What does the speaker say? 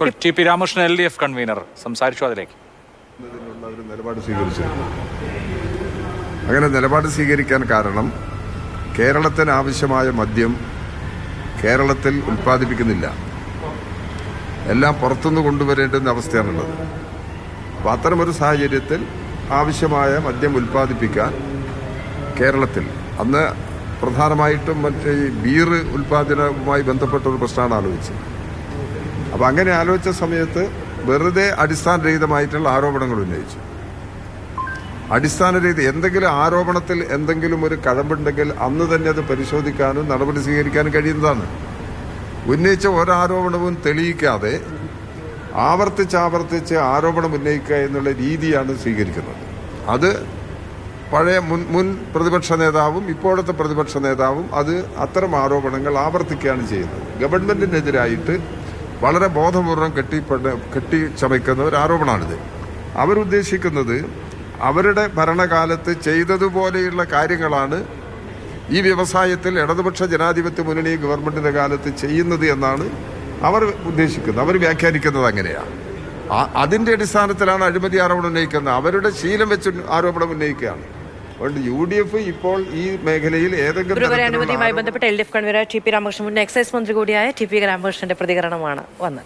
ഇപ്പോൾ T P Ramakrishnan L D F convener. സംസാരിച്ചു അതിലേക്ക്. സ്വീകരിച്ചു അങ്ങനെ നിലപാട് സ്വീകരിക്കാൻ കാരണം കേരളത്തിന് ആവശ്യമായ മദ്യം കേരളത്തിൽ ഉൽപ്പാദിപ്പിക്കുന്നില്ല. എല്ലാം പുറത്തുനിന്ന് കൊണ്ടുവരേണ്ടുന്ന അവസ്ഥയാണുള്ളത്. അപ്പോൾ അത്തരമൊരു സാഹചര്യത്തിൽ ആവശ്യമായ മദ്യം ഉൽപ്പാദിപ്പിക്കാൻ കേരളത്തിൽ അന്ന് പ്രധാനമായിട്ടും മറ്റേ ബീർ ഉൽപ്പാദനവുമായി ബന്ധപ്പെട്ട ഒരു പ്രശ്നമാണ് ആലോചിച്ചത്. അപ്പൊ അങ്ങനെ ആലോചിച്ച സമയത്ത് വെറുതെ അടിസ്ഥാന അടിസ്ഥാനരഹിതമായിട്ടുള്ള ആരോപണങ്ങൾ ഉന്നയിച്ചു. രീതി എന്തെങ്കിലും ആരോപണത്തിൽ എന്തെങ്കിലും ഒരു കഴമ്പുണ്ടെങ്കിൽ അന്ന് തന്നെ അത് പരിശോധിക്കാനും നടപടി സ്വീകരിക്കാനും കഴിയുന്നതാണ്. ഉന്നയിച്ച ഒരാരോപണവും തെളിയിക്കാതെ ആവർത്തിച്ചാവർത്തിച്ച് ആവർത്തിച്ച് ആരോപണം ഉന്നയിക്കുക എന്നുള്ള രീതിയാണ് സ്വീകരിക്കുന്നത്. അത് പഴയ മുൻ മുൻ പ്രതിപക്ഷ നേതാവും ഇപ്പോഴത്തെ പ്രതിപക്ഷ നേതാവും അത് അത്തരം ആരോപണങ്ങൾ ആവർത്തിക്കുകയാണ് ചെയ്യുന്നത്. ഗവൺമെന്റിനെതിരായിട്ട് വളരെ ബോധപൂർവം കെട്ടി ചമയ്ക്കുന്ന ഒരു ആരോപണമാണിത്. അവരുദ്ദേശിക്കുന്നത് അവരുടെ ഭരണകാലത്ത് ചെയ്തതുപോലെയുള്ള കാര്യങ്ങളാണ് ഈ വ്യവസായത്തിൽ ഇടതുപക്ഷ ജനാധിപത്യ മുന്നണി ഗവൺമെന്റിന്റെ കാലത്ത് ചെയ്യുന്നത് എന്നാണ് അവർ ഉദ്ദേശിക്കുന്നത്. അവർ വ്യാഖ്യാനിക്കുന്നത് അങ്ങനെയാണ് അതിന്റെ അടിസ്ഥാനത്തിലാണ് അഴിമതി ആരോപണം ഉന്നയിക്കുന്നത്. അവരുടെ ശീലം വെച്ച് ആരോപണം ഉന്നയിക്കുകയാണ്. അതുകൊണ്ട് യു ഡി എഫ് ഇപ്പോൾ ഈ മേഖലയിൽ ഏതെങ്കിലും അനുമതിയുമായി ബന്ധപ്പെട്ട് L D F convener T P Ramakrishnan മുൻ എക്സൈസ് മന്ത്രി കൂടിയായ ടി പി രാമകൃഷ്ണന്റെ പ്രതികരണമാണ് വന്നത്.